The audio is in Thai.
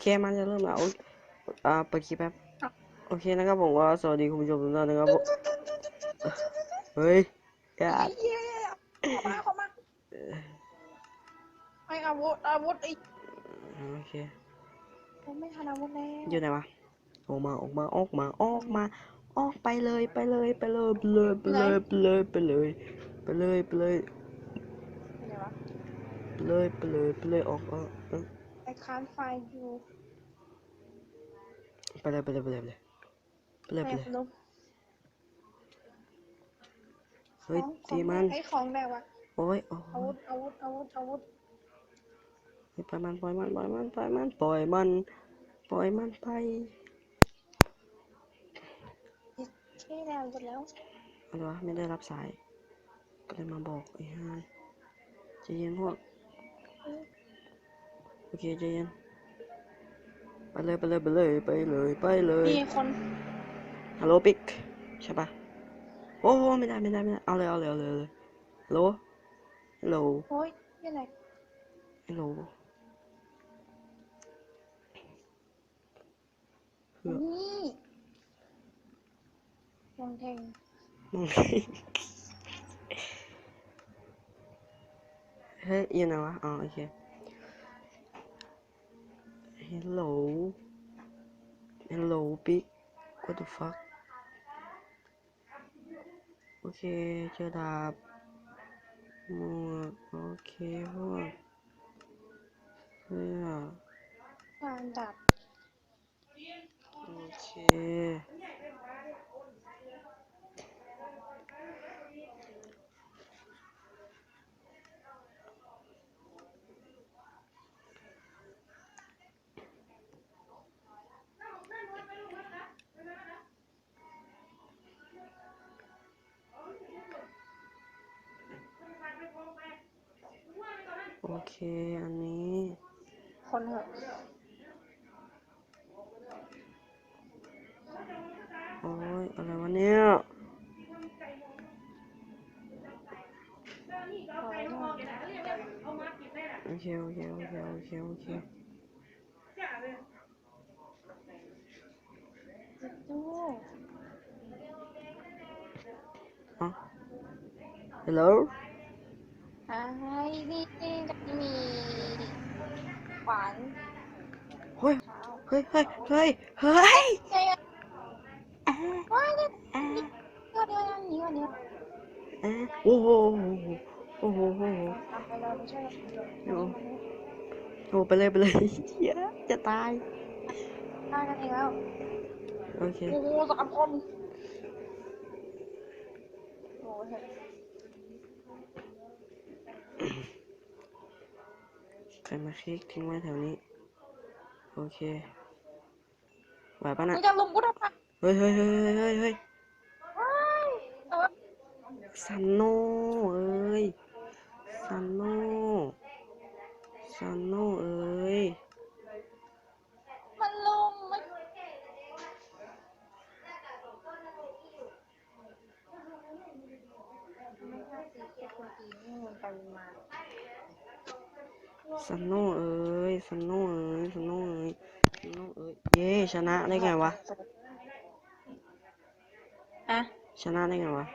เคมันจะเริ่มแล้วโออ่าเปิดคลิปแป๊บโอเคนะครับผมก็สวัสดีคุณผู้ชมทุกท่านนะครับผมเฮ้ยอย่าไอ้เหี้ยเข้ามาเข้ามาไอ้อาวุธอาวุธไอ้โอเคผมไม่ทันอาวุธแล้วอยู่ไหนวะออกมาออกมาออกมาออกมาออกไปเลยไปเลยไปเลยไปเลยไปเลยไปเลยไปเลยไปเลยไปเลยไหนวะไปเลยไปเลยไปเลยออกออกเออ I can't find you ไปเลยไปเลยไปเลยไปเลยไปเลยไปแม่เลยลุกเฮ้ยของตีมันไอ้ของแดงวะโอ้ยโอ้อาวุธอาวุธอาวุธอาวุธยปล่อยมันปล่อยมันปล่อยมันปล่อยมันปล่อยมันปล่อยมันไปใช่แล้วอาวุธแล้วอะไรวะไม่ได้รับสาย ก็เลยมาบอกไอ้ห่าใจเย็นพวกโอเคใจเย็นไปเลยไปเลยไปเลยไปเลยไปเลยมีคนฮัลโหลปิกใช่ปะโอ้โหไม่ได้ไม่ได้ไม่ได้เอาเลยเอาเลยเอาเลยเอาเลยฮัลโหลฮัลโหลโอ้ยยังไงฮัลโหลเพื่อนี่วงแทงมองเฮ้ยอยู่ไหนวะอ๋อโอเค Hello Hello big What the fuck โอเคเจอดาบหมวกโอเคพวกเสื้อ การดับ โอเค โอเค อันนี้ คนเหอะโอ้ยอะไรวะเนี่ยขอให้หน่อยโอเค โอเค โอเค โอเค โอเคดูอ๋อ Hello ไอ้นี่จะมีขวานเฮ้ยเท้าเฮ้ย เฮ้ย เฮ้ย เฮ้ยใช่ออ่าว้ายนี่อ่าก็เดียวกันนี้วันนี้อ่าโอ้โห โอ้โห โอ้โหทำไปเลยไม่ใช่โอ้โหไปเลยไปเลยเหี้ยจะตายได้กันเองแล้วโอเค โอ้โหสามคนโอ้เห็น ใครมาคลิกทิ้งไว้แถวนี้ โอเคไหวปะมึน่ะงจะลุมกูทำไมเฮ้ยเฮ้ยเฮ้ยเฮ้ยเฮ้ยว้ายแต่ว่าซันโนเอ้ยซันโนซันโนเอ้ยมันลุมมันไม่ใช่ สีเขียวคนตีนี่มันไปมาซันโนเอ้ยซันโนเอ้ยซันโนเอ้ยซันโนเอ้ยเย้ชนะได้ไงวะอะชนะได้ไงวะ